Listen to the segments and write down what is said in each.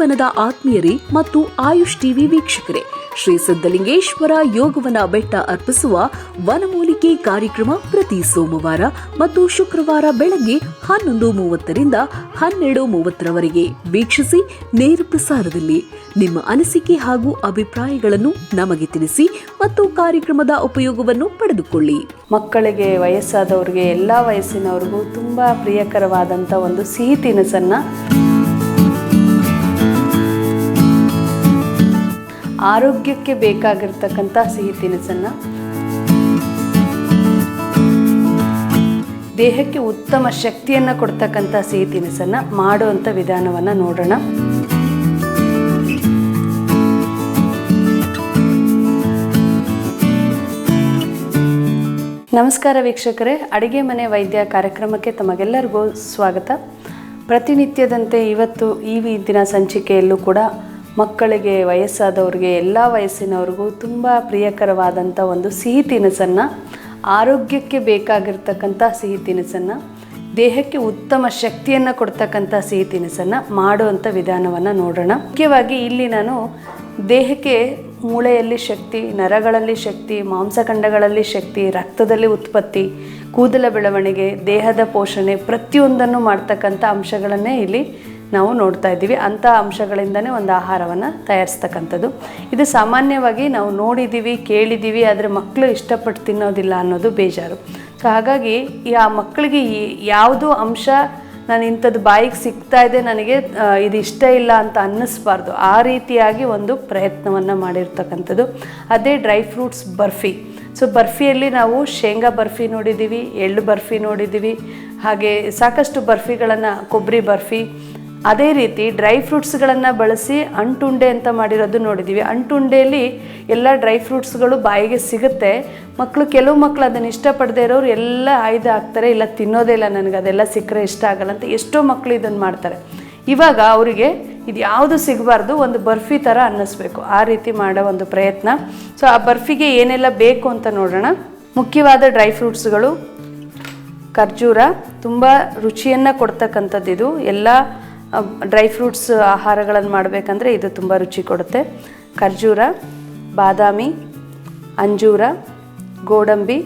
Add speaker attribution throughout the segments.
Speaker 1: ಯೋಗವನದ ಆತ್ಮೀಯರೇ ಮತ್ತು ಆಯುಷ್ ಟಿವಿ ವೀಕ್ಷಕರೇ, ಶ್ರೀ ಸಿದ್ದಲಿಂಗೇಶ್ವರ ಯೋಗವನ ಬೆಟ್ಟ ಅರ್ಪಿಸುವ ವನಮೂಲಿಕೆ ಕಾರ್ಯಕ್ರಮ ಪ್ರತಿ ಸೋಮವಾರ ಮತ್ತು ಶುಕ್ರವಾರ ಬೆಳಗ್ಗೆ ಹನ್ನೊಂದು ಮೂವತ್ತರಿಂದ ಹನ್ನೆರಡು ಮೂವತ್ತರವರೆಗೆ ವೀಕ್ಷಿಸಿ ನೇರ ಪ್ರಸಾರದಲ್ಲಿ. ನಿಮ್ಮ ಅನಿಸಿಕೆ ಹಾಗೂ ಅಭಿಪ್ರಾಯಗಳನ್ನು ನಮಗೆ ತಿಳಿಸಿ ಮತ್ತು ಕಾರ್ಯಕ್ರಮದ ಉಪಯೋಗವನ್ನು ಪಡೆದುಕೊಳ್ಳಿ.
Speaker 2: ಮಕ್ಕಳಿಗೆ, ವಯಸ್ಸಾದವರಿಗೆ, ಎಲ್ಲಾ ವಯಸ್ಸಿನವರಿಗೂ ತುಂಬಾ ಪ್ರಿಯಕರವಾದಂಥ ಒಂದು ಸಿಹಿ ತಿನಿಸನ್ನು ಆರೋಗ್ಯಕ್ಕೆ ಬೇಕಾಗಿರ್ತಕ್ಕಂಥ ಸಿಹಿ ತಿನಿಸನ್ನು ದೇಹಕ್ಕೆ ಉತ್ತಮ ಶಕ್ತಿಯನ್ನು ಕೊಡ್ತಕ್ಕಂಥ ಸಿಹಿ ತಿನಿಸನ್ನು ಮಾಡುವಂಥ ವಿಧಾನವನ್ನು ನೋಡೋಣ. ನಮಸ್ಕಾರ ವೀಕ್ಷಕರೇ, ಅಡಿಗೆ ಮನೆ ವೈದ್ಯ ಕಾರ್ಯಕ್ರಮಕ್ಕೆ ತಮಗೆಲ್ಲರಿಗೂ ಸ್ವಾಗತ. ಪ್ರತಿನಿತ್ಯದಂತೆ ಇವತ್ತು ಈ ದಿನ ಸಂಚಿಕೆಯಲ್ಲೂ ಕೂಡ ಮಕ್ಕಳಿಗೆ, ವಯಸ್ಸಾದವ್ರಿಗೆ, ಎಲ್ಲ ವಯಸ್ಸಿನವ್ರಿಗೂ ತುಂಬ ಪ್ರಿಯಕರವಾದಂಥ ಒಂದು ಸಿಹಿ ತಿನಿಸನ್ನು, ಆರೋಗ್ಯಕ್ಕೆ ಬೇಕಾಗಿರ್ತಕ್ಕಂಥ ಸಿಹಿ ತಿನಿಸನ್ನು, ದೇಹಕ್ಕೆ ಉತ್ತಮ ಶಕ್ತಿಯನ್ನು ಕೊಡ್ತಕ್ಕಂಥ ಸಿಹಿ ತಿನಿಸನ್ನು ಮಾಡುವಂಥ ವಿಧಾನವನ್ನು ನೋಡೋಣ. ಮುಖ್ಯವಾಗಿ ಇಲ್ಲಿ ನಾನು ದೇಹಕ್ಕೆ ಮೂಳೆಯಲ್ಲಿ ಶಕ್ತಿ, ನರಗಳಲ್ಲಿ ಶಕ್ತಿ, ಮಾಂಸಖಂಡಗಳಲ್ಲಿ ಶಕ್ತಿ, ರಕ್ತದಲ್ಲಿ ಉತ್ಪತ್ತಿ, ಕೂದಲ ಬೆಳವಣಿಗೆ, ದೇಹದ ಪೋಷಣೆ ಪ್ರತಿಯೊಂದನ್ನು ಮಾಡ್ತಕ್ಕಂಥ ಅಂಶಗಳನ್ನೇ ಇಲ್ಲಿ ನಾವು ನೋಡ್ತಾ ಇದ್ದೀವಿ. ಅಂಥ ಅಂಶಗಳಿಂದನೇ ಒಂದು ಆಹಾರವನ್ನು ತಯಾರಿಸ್ತಕ್ಕಂಥದ್ದು. ಇದು ಸಾಮಾನ್ಯವಾಗಿ ನಾವು ನೋಡಿದ್ದೀವಿ, ಕೇಳಿದ್ದೀವಿ, ಆದರೆ ಮಕ್ಕಳು ಇಷ್ಟಪಟ್ಟು ತಿನ್ನೋದಿಲ್ಲ ಅನ್ನೋದು ಬೇಜಾರು. ಸೊ ಹಾಗಾಗಿ ಈ ಆ ಮಕ್ಕಳಿಗೆ ಈ ಯಾವುದು ಅಂಶ ನಾನು ಇಂಥದ್ದು ಬಾಯಿಗೆ ಸಿಗ್ತಾ ಇದೆ, ನನಗೆ ಇದು ಇಷ್ಟ ಇಲ್ಲ ಅಂತ ಅನ್ನಿಸ್ಬಾರ್ದು. ಆ ರೀತಿಯಾಗಿ ಒಂದು ಪ್ರಯತ್ನವನ್ನು ಮಾಡಿರ್ತಕ್ಕಂಥದ್ದು. ಅದೇ ಡ್ರೈ ಫ್ರೂಟ್ಸ್ ಬರ್ಫಿ. ಸೊ ಬರ್ಫಿಯಲ್ಲಿ ನಾವು ಶೇಂಗಾ ಬರ್ಫಿ ನೋಡಿದ್ದೀವಿ, ಎಳ್ಳು ಬರ್ಫಿ ನೋಡಿದ್ದೀವಿ. ಹಾಗೆ ಸಾಕಷ್ಟು ಬರ್ಫಿಗಳನ್ನು, ಕೊಬ್ಬರಿ ಬರ್ಫಿ ಅದೇ ರೀತಿ ಡ್ರೈ ಫ್ರೂಟ್ಸ್ಗಳನ್ನು ಬಳಸಿ ಅಂಟುಂಡೆ ಅಂತ ಮಾಡಿರೋದು ನೋಡಿದ್ದೀವಿ ಅಂಟುಂಡೆಯಲ್ಲಿ ಎಲ್ಲ ಡ್ರೈ ಫ್ರೂಟ್ಸ್ಗಳು ಬಾಯಿಗೆ ಸಿಗುತ್ತೆ. ಮಕ್ಕಳು ಕೆಲವು ಮಕ್ಕಳು ಅದನ್ನು ಇಷ್ಟಪಡದೇ ಇರೋರು ಎಲ್ಲ ಆಯ್ದು ಹಾಕ್ತಾರೆ ಇಲ್ಲ ತಿನ್ನೋದೇ ಇಲ್ಲ ನನಗೆ, ಅದೆಲ್ಲ ಸಿಕ್ಕರೆ ಇಷ್ಟ ಆಗಲ್ಲ ಅಂತ ಎಷ್ಟೋ ಮಕ್ಕಳು ಇದನ್ನು ಮಾಡ್ತಾರೆ. ಇವಾಗ ಅವರಿಗೆ ಇದು ಯಾವುದು ಸಿಗಬಾರ್ದು, ಒಂದು ಬರ್ಫಿ ಥರ ಅನ್ನಿಸ್ಬೇಕು. ಆ ರೀತಿ ಮಾಡೋ ಒಂದು ಪ್ರಯತ್ನ. ಸೊ, ಆ ಬರ್ಫಿಗೆ ಏನೆಲ್ಲ ಬೇಕು ಅಂತ ನೋಡೋಣ. ಮುಖ್ಯವಾದ ಡ್ರೈ ಫ್ರೂಟ್ಸ್ಗಳು ಖರ್ಜೂರ, ತುಂಬ ರುಚಿಯನ್ನು ಕೊಡ್ತಕ್ಕಂಥದ್ದು ಇದು ಎಲ್ಲ ಡ್ರೈ ಫ್ರೂಟ್ಸ್ ಆಹಾರಗಳನ್ನು ಮಾಡಬೇಕಂದ್ರೆ ಇದು ತುಂಬ ರುಚಿ ಕೊಡುತ್ತೆ. ಖರ್ಜೂರ, ಬಾದಾಮಿ, ಅಂಜೂರ, ಗೋಡಂಬಿ,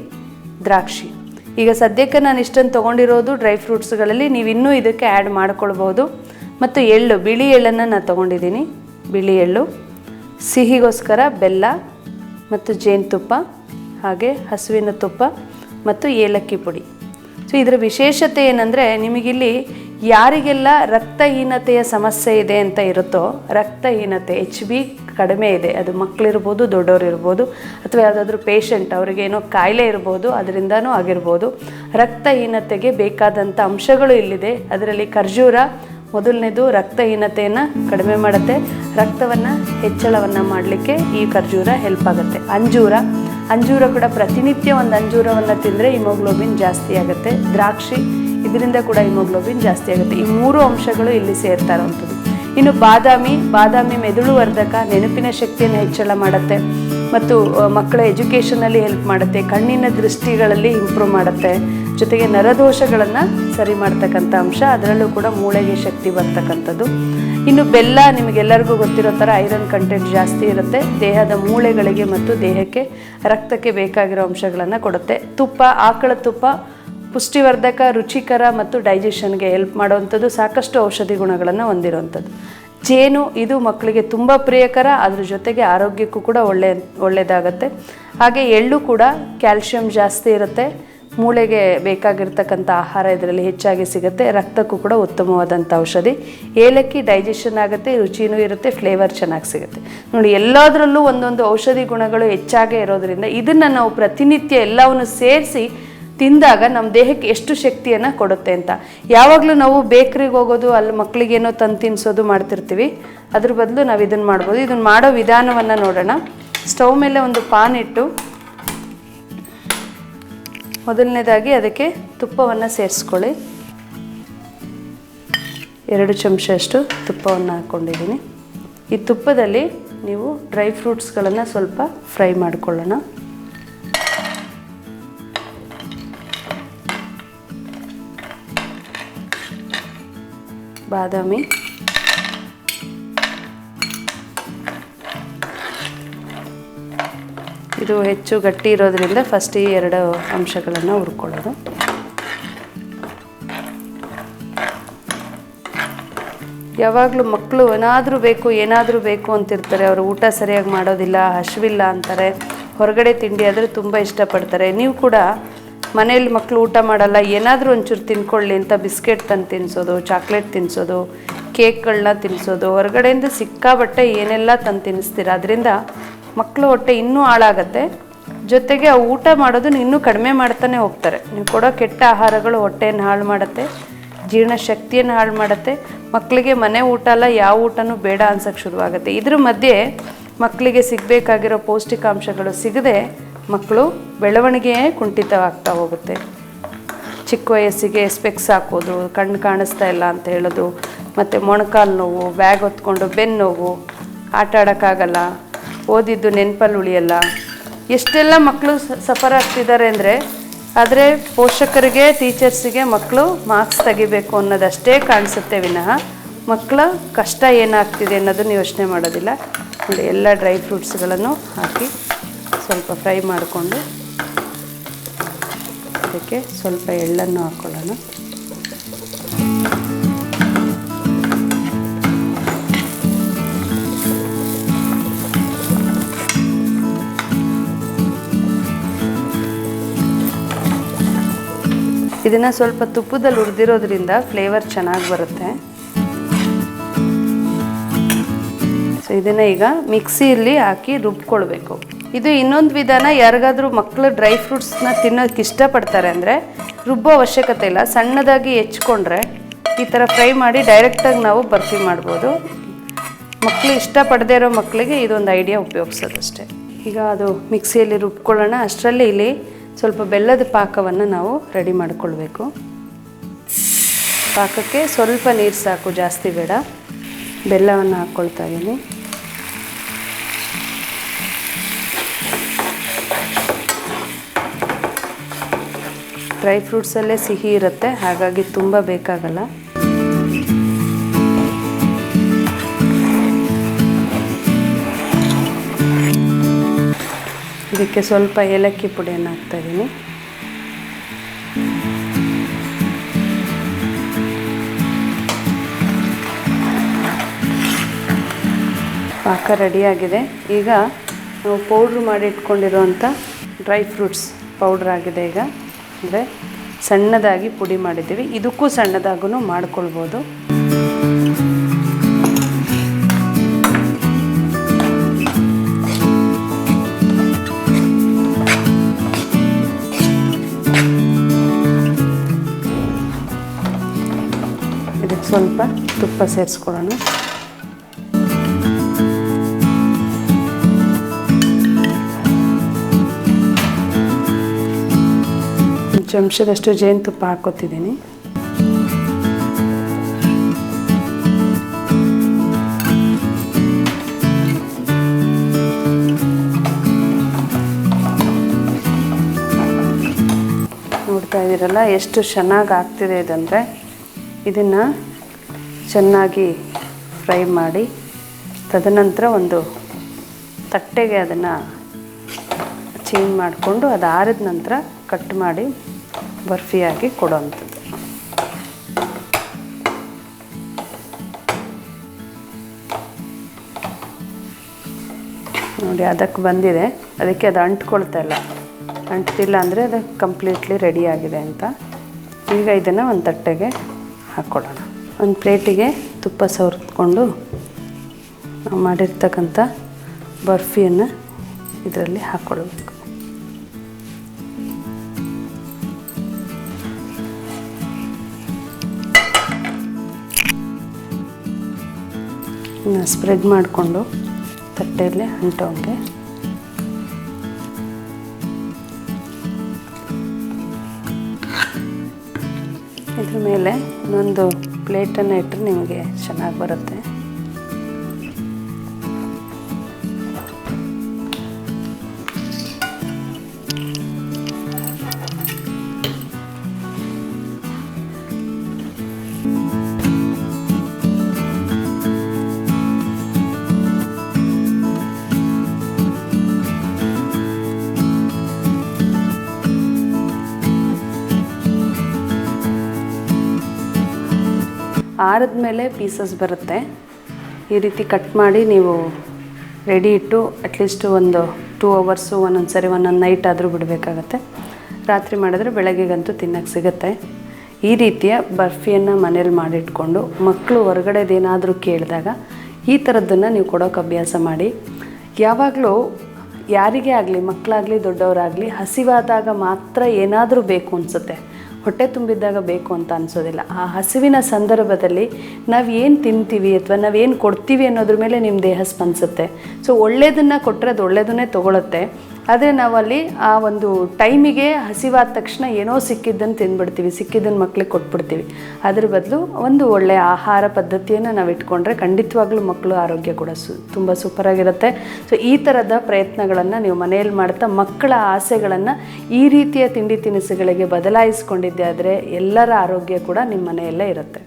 Speaker 2: ದ್ರಾಕ್ಷಿ. ಈಗ ಸದ್ಯಕ್ಕೆ ನಾನು ಇಷ್ಟನ್ನು ತೊಗೊಂಡಿರೋದು ಡ್ರೈ ಫ್ರೂಟ್ಸ್ಗಳಲ್ಲಿ ನೀವು ಇನ್ನೂ ಇದಕ್ಕೆ ಆ್ಯಡ್ ಮಾಡ್ಕೊಳ್ಬೋದು. ಮತ್ತು ಎಳ್ಳು, ಬಿಳಿ ಎಳ್ಳನ್ನು ನಾನು ತೊಗೊಂಡಿದ್ದೀನಿ. ಬಿಳಿ ಎಳ್ಳು, ಸಿಹಿಗೋಸ್ಕರ ಬೆಲ್ಲ ಮತ್ತು ಜೇನುತುಪ್ಪ, ಹಾಗೆ ಹಸುವಿನ ತುಪ್ಪ ಮತ್ತು ಏಲಕ್ಕಿ ಪುಡಿ. ಸೊ, ಇದರ ವಿಶೇಷತೆ ಏನಂದರೆ ನಿಮಗಿಲ್ಲಿ ಯಾರಿಗೆಲ್ಲ ರಕ್ತಹೀನತೆಯ ಸಮಸ್ಯೆ ಇದೆ ಅಂತ ಇರುತ್ತೋ, ರಕ್ತಹೀನತೆ ಎಚ್ ಬಿ ಕಡಿಮೆ ಇದೆ. ಅದು ಮಕ್ಕಳಿರ್ಬೋದು ದೊಡ್ಡವರು ಇರ್ಬೋದು ಅಥವಾ ಯಾವುದಾದ್ರೂ ಪೇಷಂಟ್ ಅವ್ರಿಗೇನೋ ಕಾಯಿಲೆ ಇರ್ಬೋದು, ಅದರಿಂದನೂ ಆಗಿರ್ಬೋದು. ರಕ್ತಹೀನತೆಗೆ ಬೇಕಾದಂಥ ಅಂಶಗಳು ಇಲ್ಲಿದೆ. ಅದರಲ್ಲಿ ಖರ್ಜೂರ ಮೊದಲನೇದು ರಕ್ತಹೀನತೆಯನ್ನು ಕಡಿಮೆ ಮಾಡುತ್ತೆ. ರಕ್ತವನ್ನು ಹೆಚ್ಚಳವನ್ನು ಮಾಡಲಿಕ್ಕೆ ಈ ಖರ್ಜೂರ ಹೆಲ್ಪ್ ಆಗುತ್ತೆ. ಅಂಜೂರ. ಅಂಜೂರ ಕೂಡ ಪ್ರತಿನಿತ್ಯ ಒಂದು ಅಂಜೂರವನ್ನು ತಿಂದರೆ ಹಿಮೋಗ್ಲೋಬಿನ್ ಜಾಸ್ತಿ ಆಗುತ್ತೆ. ದ್ರಾಕ್ಷಿ ಇದರಿಂದ ಕೂಡ ಹಿಮೋಗ್ಲೋಬಿನ್ ಜಾಸ್ತಿ ಆಗುತ್ತೆ. ಈ ಮೂರು ಅಂಶಗಳು ಇಲ್ಲಿ ಸೇರ್ತಾ ಇರೋವಂಥದ್ದು. ಇನ್ನು ಬಾದಾಮಿ ಬಾದಾಮಿ ಮೆದುಳು ವರ್ಧಕ ನೆನಪಿನ ಶಕ್ತಿಯನ್ನು ಹೆಚ್ಚಳ ಮಾಡುತ್ತೆ. ಮತ್ತು ಮಕ್ಕಳ ಎಜುಕೇಷನಲ್ಲಿ ಹೆಲ್ಪ್ ಮಾಡುತ್ತೆ. ಕಣ್ಣಿನ ದೃಷ್ಟಿಗಳಲ್ಲಿ ಇಂಪ್ರೂವ್ ಮಾಡುತ್ತೆ. ಜೊತೆಗೆ ನರದೋಷಗಳನ್ನು ಸರಿ ಮಾಡ್ತಕ್ಕಂಥ ಅಂಶ, ಅದರಲ್ಲೂ ಕೂಡ ಮೂಳೆಗೆ ಶಕ್ತಿ ಬರ್ತಕ್ಕಂಥದ್ದು. ಇನ್ನು ಬೆಲ್ಲ, ನಿಮಗೆಲ್ಲರಿಗೂ ಗೊತ್ತಿರೋ ಥರ ಐರನ್ ಕಂಟೆಂಟ್ ಜಾಸ್ತಿ ಇರುತ್ತೆ. ದೇಹದ ಮೂಳೆಗಳಿಗೆ ಮತ್ತು ದೇಹಕ್ಕೆ ರಕ್ತಕ್ಕೆ ಬೇಕಾಗಿರೋ ಅಂಶಗಳನ್ನು ಕೊಡುತ್ತೆ. ತುಪ್ಪ, ಆಕಳ ತುಪ್ಪ ಪುಷ್ಟಿವರ್ಧಕ, ರುಚಿಕರ ಮತ್ತು ಡೈಜೆಷನ್ಗೆ ಹೆಲ್ಪ್ ಮಾಡುವಂಥದ್ದು ಸಾಕಷ್ಟು ಔಷಧಿ ಗುಣಗಳನ್ನು ಹೊಂದಿರುವಂಥದ್ದು. ಜೇನು, ಇದು ಮಕ್ಕಳಿಗೆ ತುಂಬ ಪ್ರಿಯಕರ, ಅದ್ರ ಜೊತೆಗೆ ಆರೋಗ್ಯಕ್ಕೂ ಕೂಡ ಒಳ್ಳೆ, ಒಳ್ಳೆಯದಾಗತ್ತೆ. ಹಾಗೆ ಎಳ್ಳು ಕೂಡ ಕ್ಯಾಲ್ಶಿಯಂ ಜಾಸ್ತಿ ಇರುತ್ತೆ. ಮೂಳೆಗೆ ಬೇಕಾಗಿರ್ತಕ್ಕಂಥ ಆಹಾರ ಇದರಲ್ಲಿ ಹೆಚ್ಚಾಗಿ ಸಿಗುತ್ತೆ. ರಕ್ತಕ್ಕೂ ಕೂಡ ಉತ್ತಮವಾದಂಥ ಔಷಧಿ. ಏಲಕ್ಕಿ ಡೈಜೆಷನ್ ಆಗುತ್ತೆ, ರುಚಿನೂ ಇರುತ್ತೆ ಫ್ಲೇವರ್ ಚೆನ್ನಾಗಿ ಸಿಗುತ್ತೆ. ನೋಡಿ, ಎಲ್ಲದರಲ್ಲೂ ಒಂದೊಂದು ಔಷಧಿ ಗುಣಗಳು ಹೆಚ್ಚಾಗೇ ಇರೋದ್ರಿಂದ ಇದನ್ನು ನಾವು ಪ್ರತಿನಿತ್ಯ ಎಲ್ಲವನ್ನು ಸೇರಿಸಿ ತಿಂದಾಗ ನಮ್ಮ ದೇಹಕ್ಕೆ ಎಷ್ಟು ಶಕ್ತಿಯನ್ನು ಕೊಡುತ್ತೆ ಅಂತ. ಯಾವಾಗಲೂ ನಾವು ಬೇಕ್ರಿಗೆ ಹೋಗೋದು, ಅಲ್ಲಿ ಮಕ್ಕಳಿಗೇನೋ ತಂದು ತಿನ್ನಿಸೋದು ಮಾಡ್ತಿರ್ತೀವಿ. ಅದ್ರ ಬದಲು ನಾವು ಇದನ್ನು ಮಾಡ್ಬೋದು. ಇದನ್ನು ಮಾಡೋ ವಿಧಾನವನ್ನು ನೋಡೋಣ. ಸ್ಟವ್ ಮೇಲೆ ಒಂದು ಪಾನ್ ಇಟ್ಟು ಮೊದಲನೇದಾಗಿ ಅದಕ್ಕೆ ತುಪ್ಪವನ್ನು ಸೇರಿಸ್ಕೊಳ್ಳಿ. ಎರಡು ಚಮಚಷ್ಟು ತುಪ್ಪವನ್ನು ಹಾಕ್ಕೊಂಡಿದ್ದೀನಿ ಈ ತುಪ್ಪದಲ್ಲಿ ನೀವು ಡ್ರೈ ಫ್ರೂಟ್ಸ್ಗಳನ್ನು ಸ್ವಲ್ಪ ಫ್ರೈ ಮಾಡ್ಕೊಳ್ಳೋಣ. ಬಾದಾಮಿ. ಇದು ಹೆಚ್ಚು ಗಟ್ಟಿ ಇರೋದ್ರಿಂದ ಫಸ್ಟ್ ಈ ಎರಡು ಅಂಶಗಳನ್ನು ಹುರ್ಕೊಳ್ಳೋದು. ಯಾವಾಗಲೂ ಮಕ್ಕಳು ಏನಾದರೂ ಬೇಕು ಏನಾದರೂ ಬೇಕು ಅಂತಿರ್ತಾರೆ. ಅವರು ಊಟ ಸರಿಯಾಗಿ ಮಾಡೋದಿಲ್ಲ ಹಸಿವಿಲ್ಲ ಅಂತಾರೆ. ಹೊರಗಡೆ ತಿಂಡಿ ಆದರೆ ತುಂಬ ಇಷ್ಟಪಡ್ತಾರೆ. ನೀವು ಕೂಡ ಮನೇಲಿ ಮಕ್ಕಳು ಊಟ ಮಾಡಲ್ಲ, ಏನಾದರೂ ಒಂಚೂರು ತಿನ್ಕೊಳ್ಳಿ ಅಂತ ಬಿಸ್ಕೆಟ್ ತಂದು ತಿನ್ನಿಸೋದು ಚಾಕ್ಲೇಟ್ ತಿನ್ಸೋದು, ಕೇಕ್ಗಳನ್ನ ತಿನ್ಸೋದು, ಹೊರಗಡೆಯಿಂದ ಸಿಕ್ಕಾಬಟ್ಟೆ ಏನೆಲ್ಲ ತಂದು ತಿನ್ನಿಸ್ತೀರ? ಅದರಿಂದ ಮಕ್ಕಳು ಹೊಟ್ಟೆ ಇನ್ನೂ ಹಾಳಾಗತ್ತೆ. ಜೊತೆಗೆ ಆ ಊಟ ಮಾಡೋದನ್ನ ಇನ್ನೂ ಕಡಿಮೆ ಮಾಡ್ತಾನೆ ಹೋಗ್ತಾರೆ. ನೀವು ಕೊಡೋ ಕೆಟ್ಟ ಆಹಾರಗಳು ಹೊಟ್ಟೆಯನ್ನು ಹಾಳು ಮಾಡುತ್ತೆ, ಜೀರ್ಣಶಕ್ತಿಯನ್ನು ಹಾಳು ಮಾಡುತ್ತೆ. ಮಕ್ಕಳಿಗೆ ಮನೆ ಊಟ ಅಲ್ಲ, ಯಾವ ಊಟನೂ ಬೇಡ ಅನ್ಸೋಕ್ಕೆ ಶುರುವಾಗುತ್ತೆ. ಇದ್ರ ಮಧ್ಯೆ ಮಕ್ಕಳಿಗೆ ಸಿಗಬೇಕಾಗಿರೋ ಪೌಷ್ಟಿಕಾಂಶಗಳು ಸಿಗದೆ ಮಕ್ಕಳು ಬೆಳವಣಿಗೆ ಕುಂಠಿತವಾಗ್ತಾ ಹೋಗುತ್ತೆ. ಚಿಕ್ಕ ವಯಸ್ಸಿಗೆ ಸ್ಪೆಕ್ಸ್ ಹಾಕೋದು, ಕಣ್ಣು ಕಾಣಿಸ್ತಾ ಇಲ್ಲ ಅಂತ ಹೇಳೋದು, ಮತ್ತು ಮೊಣಕಾಲು ನೋವು, ಬ್ಯಾಗ್ ಹೊತ್ಕೊಂಡು ಬೆನ್ನು ನೋವು, ಆಟ ಆಡೋಕ್ಕಾಗಲ್ಲ, ಓದಿದ್ದು ನೆನಪಲ್ಲಿ ಉಳಿಯಲ್ಲ. ಎಷ್ಟೆಲ್ಲ ಮಕ್ಕಳು ಸಫರ್ ಆಗ್ತಿದ್ದಾರೆ ಅಂದರೆ, ಆದರೆ ಪೋಷಕರಿಗೆ, ಟೀಚರ್ಸಿಗೆ ಮಕ್ಕಳು ಮಾರ್ಕ್ಸ್ ತೆಗಿಬೇಕು ಅನ್ನೋದಷ್ಟೇ ಕಾಣಿಸುತ್ತೆ ವಿನಃ ಮಕ್ಕಳ ಕಷ್ಟ ಏನಾಗ್ತಿದೆ ಅನ್ನೋದನ್ನು ಯೋಚನೆ ಮಾಡೋದಿಲ್ಲ. ಎಲ್ಲ ಡ್ರೈ ಫ್ರೂಟ್ಸ್ಗಳನ್ನು ಹಾಕಿ. ಸ್ವಲ್ಪ ಫ್ರೈ ಮಾಡಿಕೊಂಡು ಅದಕ್ಕೆ ಸ್ವಲ್ಪ ಎಳ್ಳನ್ನು ಹಾಕ್ಕೊಳ್ಳೋಣ ಇದನ್ನು ಸ್ವಲ್ಪ ತುಪ್ಪದಲ್ಲಿ ಹುರಿದಿರೋದ್ರಿಂದ ಫ್ಲೇವರ್ ಚೆನ್ನಾಗಿ ಬರುತ್ತೆ. ಸೊ ಇದನ್ನು ಈಗ ಮಿಕ್ಸಿಯಲ್ಲಿ ಹಾಕಿ ರುಬ್ಕೊಳ್ಬೇಕು. ಇದು ಇನ್ನೊಂದು ವಿಧಾನ ಯಾರಿಗಾದರೂ ಮಕ್ಕಳು ಡ್ರೈ ಫ್ರೂಟ್ಸ್ನ ತಿನ್ನೋಕ್ಕೆ ಇಷ್ಟಪಡ್ತಾರೆ ಅಂದರೆ ರುಬ್ಬೋ ಅವಶ್ಯಕತೆ ಇಲ್ಲ. ಸಣ್ಣದಾಗಿ ಹೆಚ್ಕೊಂಡ್ರೆ ಈ ಥರ ಫ್ರೈ ಮಾಡಿ ಡೈರೆಕ್ಟಾಗಿ ನಾವು ಬರ್ಫಿ ಮಾಡ್ಬೋದು. ಮಕ್ಕಳು ಇಷ್ಟಪಡದೇ ಇರೋ ಮಕ್ಕಳಿಗೆ ಇದೊಂದು ಐಡಿಯಾ ಉಪಯೋಗಿಸೋದಷ್ಟೇ. ಈಗ ಅದು ಮಿಕ್ಸಿಯಲ್ಲಿ ರುಬ್ಕೊಳ್ಳೋಣ. ಅಷ್ಟರಲ್ಲಿ ಇಲ್ಲಿ ಸ್ವಲ್ಪ ಬೆಲ್ಲದ ಪಾಕವನ್ನು ನಾವು ರೆಡಿ ಮಾಡಿಕೊಳ್ಬೇಕು. ಪಾಕಕ್ಕೆ ಸ್ವಲ್ಪ ನೀರು ಸಾಕು. ಜಾಸ್ತಿ ಬೇಡ. ಬೆಲ್ಲವನ್ನು ಹಾಕ್ಕೊಳ್ತಾ ಇದ್ದೀನಿ. ಡ್ರೈ ಫ್ರೂಟ್ಸಲ್ಲೇ ಸಿಹಿ ಇರುತ್ತೆ, ಹಾಗಾಗಿ ತುಂಬ ಬೇಕಾಗಲ್ಲ. ಇದಕ್ಕೆ ಸ್ವಲ್ಪ ಏಲಕ್ಕಿ ಪುಡಿಯನ್ನು ಹಾಕ್ತಾಯಿದ್ದೀನಿ ಪಾಕ ರೆಡಿಯಾಗಿದೆ. ಈಗ ನಾವು ಪೌಡ್ರ್ ಮಾಡಿ ಇಟ್ಕೊಂಡಿರುವಂಥ ಡ್ರೈ ಫ್ರೂಟ್ಸ್ ಪೌಡ್ರ್ ಆಗಿದೆ ಈಗ. ಅಂದರೆ ಸಣ್ಣದಾಗಿ ಪುಡಿ ಮಾಡಿದ್ದೀವಿ. ಇದಕ್ಕೂ ಸಣ್ಣದಾಗೂ ಮಾಡ್ಕೊಳ್ಬೋದು. ಇದಕ್ಕೆ ಸ್ವಲ್ಪ ತುಪ್ಪ ಸೇರಿಸ್ಕೊಳ್ಳೋಣ. ಚಮಚದಷ್ಟು ಜೇನುತುಪ್ಪ ಹಾಕ್ಕೊತಿದ್ದೀನಿ. ನೋಡ್ತಾ ಇದ್ದೀರಲ್ಲ, ಎಷ್ಟು ಚೆನ್ನಾಗಿ ಆಗ್ತಿದೆ ಇದಂದರೆ ಇದನ್ನು ಚೆನ್ನಾಗಿ ಫ್ರೈ ಮಾಡಿ, ತದನಂತರ ಒಂದು ತಟ್ಟೆಗೆ ಅದನ್ನು ಚೇಂಜ್ ಮಾಡಿಕೊಂಡು ಅದು ಆರಿದ ನಂತರ ಕಟ್ ಮಾಡಿ ಬರ್ಫಿಯಾಗಿ ಕೊಡೋವಂಥದ್ದು ನೋಡಿ, ಅದಕ್ಕೆ ಬಂದಿದೆ. ಅದಕ್ಕೆ ಅದು ಅಂಟ್ಕೊಳ್ತಾ ಇಲ್ಲ. ಅಂಟ್ತಿಲ್ಲ ಅಂದರೆ ಅದು ಕಂಪ್ಲೀಟ್ಲಿ ರೆಡಿ ಆಗಿದೆ ಅಂತ. ಈಗ ಇದನ್ನು ಒಂದು ತಟ್ಟೆಗೆ ಹಾಕ್ಕೊಡೋಣ ಒಂದು ಪ್ಲೇಟಿಗೆ ತುಪ್ಪ ಸವರ್ತ್ಕೊಂಡು ನಾವು ಮಾಡಿರ್ತಕ್ಕಂಥ ಬರ್ಫಿಯನ್ನು ಇದರಲ್ಲಿ ಹಾಕ್ಕೊಳ್ಬೇಕು ಸ್ಪ್ರೆಡ್ ಮಾಡಿಕೊಂಡು ತಟ್ಟೆಯಲ್ಲಿ ಅಂಟೋಂಗೆ. ಇದ್ರ ಮೇಲೆ ಇನ್ನೊಂದು ಪ್ಲೇಟನ್ನು ಇಟ್ಟರೆ ನಿಮಗೆ ಚೆನ್ನಾಗಿ ಬರುತ್ತೆ. ಆರಿದ ಮೇಲೆ ಪೀಸಸ್ ಬರುತ್ತೆ. ಈ ರೀತಿ ಕಟ್ ಮಾಡಿ ನೀವು ರೆಡಿ ಇಟ್ಟು ಅಟ್ಲೀಸ್ಟ್ ಒಂದು ಟೂ ಅವರ್ಸು ಒಂದೊಂದು ಸರಿ ಒಂದೊಂದು ನೈಟ್ ಆದರೂ ಬಿಡಬೇಕಾಗತ್ತೆ. ರಾತ್ರಿ ಮಾಡಿದ್ರೆ ಬೆಳಗ್ಗೆಗಂತೂ ತಿನ್ನಕ್ಕೆ ಸಿಗುತ್ತೆ. ಈ ರೀತಿಯ ಬರ್ಫಿಯನ್ನು ಮನೇಲಿ ಮಾಡಿಟ್ಕೊಂಡು ಮಕ್ಕಳು ಹೊರಗಡೆದೇನಾದರೂ ಕೇಳಿದಾಗ ಈ ಥರದ್ದನ್ನು ನೀವು ಕೊಡೋಕೆ ಅಭ್ಯಾಸ ಮಾಡಿ. ಯಾವಾಗಲೂ ಯಾರಿಗೇ ಆಗಲಿ ಮಕ್ಕಳಾಗಲಿ ದೊಡ್ಡವರಾಗಲಿ ಹಸಿವಾದಾಗ ಮಾತ್ರ ಏನಾದರೂ ಬೇಕು ಅನಿಸುತ್ತೆ. ಹೊಟ್ಟೆ ತುಂಬಿದ್ದಾಗ ಬೇಕು ಅಂತ ಅನಿಸೋದಿಲ್ಲ. ಆ ಹಸಿವಿನ ಸಂದರ್ಭದಲ್ಲಿ ನಾವು ಏನು ತಿಂತೀವಿ ಅಥವಾ ನಾವೇನು ಕೊಡ್ತೀವಿ ಅನ್ನೋದ್ರ ಮೇಲೆ ನಿಮ್ಮ ದೇಹ ಸ್ಪಂದಿಸುತ್ತೆ. ಸೊ ಒಳ್ಳೇದನ್ನು ಕೊಟ್ಟರೆ ಅದು ಒಳ್ಳೆಯದನ್ನೇ ತೊಗೊಳುತ್ತೆ. ಆದರೆ ನಾವಲ್ಲಿ ಆ ಒಂದು ಟೈಮಿಗೆ ಹಸಿವಾದ ತಕ್ಷಣ ಏನೋ ಸಿಕ್ಕಿದ್ದನ್ನು ತಿಂದ್ಬಿಡ್ತೀವಿ ಸಿಕ್ಕಿದ್ದನ್ನು ಮಕ್ಕಳಿಗೆ ಕೊಟ್ಬಿಡ್ತೀವಿ. ಅದ್ರ ಬದಲು ಒಂದು ಒಳ್ಳೆಯ ಆಹಾರ ಪದ್ಧತಿಯನ್ನು ನಾವು ಇಟ್ಕೊಂಡ್ರೆ ಖಂಡಿತವಾಗ್ಲೂ ಮಕ್ಕಳು ಆರೋಗ್ಯ ಕೂಡ ಸು, ತುಂಬ ಸೂಪರಾಗಿರುತ್ತೆ. ಸೊ ಈ ಥರದ ಪ್ರಯತ್ನಗಳನ್ನು ನೀವು ಮನೆಯಲ್ಲಿ ಮಾಡ್ತಾ ಮಕ್ಕಳ ಆಸೆಗಳನ್ನು ಈ ರೀತಿಯ ತಿಂಡಿ ತಿನಿಸುಗಳಿಗೆ ಬದಲಾಯಿಸ್ಕೊಂಡಿದ್ದೆ ಆದರೆ ಎಲ್ಲರ ಆರೋಗ್ಯ ಕೂಡ ನಿಮ್ಮ ಮನೆಯಲ್ಲೇ ಇರುತ್ತೆ.